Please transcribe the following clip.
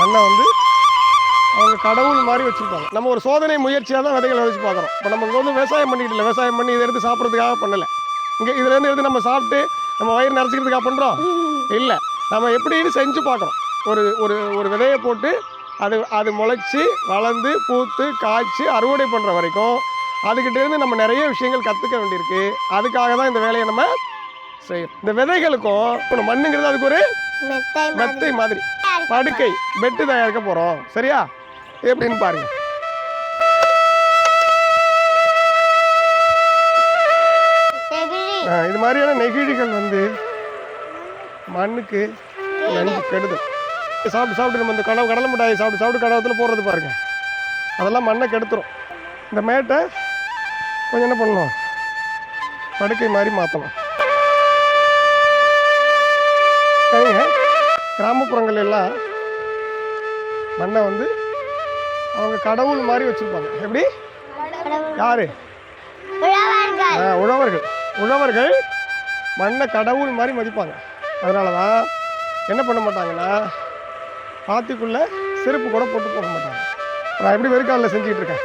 மண்ணை வந்து அவங்க கடவுள் மாதிரி வச்சுருப்பாங்க. நம்ம ஒரு சோதனை முயற்சியாக தான் விதைகளை வச்சு பார்க்குறோம். இப்போ நம்ம இங்கே வந்து விவசாயம் பண்ணிக்கிட்டு இல்லை விவசாயம் பண்ணி இதை எடுத்து சாப்பிட்றதுக்காக பண்ணலை. இங்கே இதுலேருந்து எடுத்து நம்ம சாப்பிட்டு நம்ம வயிறு நிறச்சிக்கிறதுக்காக பண்ணுறோம் இல்லை. நம்ம எப்படின்னு செஞ்சு பார்க்குறோம். ஒரு ஒரு ஒரு விதையை போட்டு அது அது முளைச்சி வளர்ந்து பூத்து காய்ச்சி அறுவடை பண்ணுற வரைக்கும் அதுக்கிட்ட இருந்து நம்ம நிறைய விஷயங்கள் கற்றுக்க வேண்டியிருக்கு. அதுக்காக தான் இந்த வேலையை நம்ம செய்யணும் இந்த விதைகளுக்கும் இப்போ மண்ணுங்கிறது அதுக்கு ஒரு மெத்தை மாதிரி. படுக்கை பெட்டு தயாரிக்க போகிறோம் சரியா? எப்படின்னு பாருங்க. நெகிழி. ஆ, இது மாதிரியான நெகிழிகள் வந்து மண்ணுக்கு நன்கு கெடுதல் சாப்பிட்டு சாப்பிட்டு நம்ம இந்த கடவு கடலை மிட்டாய் சாப்பிட்டு சாப்பிட்டு கடவுத்தில் போடுறது பாருங்க. அதெல்லாம் மண்ணை கெடுத்துரும். இந்த மேட்டை கொஞ்சம் என்ன பண்ணணும்? படுக்கை மாதிரி மாற்றணும் கிராமப்புறங்கள் எல்லாம் மண்ணை வந்து அவங்க கடவுள் மாதிரி வச்சுருப்பாங்க. எப்படி? யாரு? உழவர்கள். உழவர்கள். மண்ணை கடவுள் மாதிரி மதிப்பாங்க. அதனால தான் என்ன பண்ண மாட்டாங்கன்னா பாத்திக்குள்ளே செருப்பு கூட போட்டு போக மாட்டாங்க. நான் எப்படி வெறுக்காலில் செஞ்சுக்கிட்டு இருக்கேன்?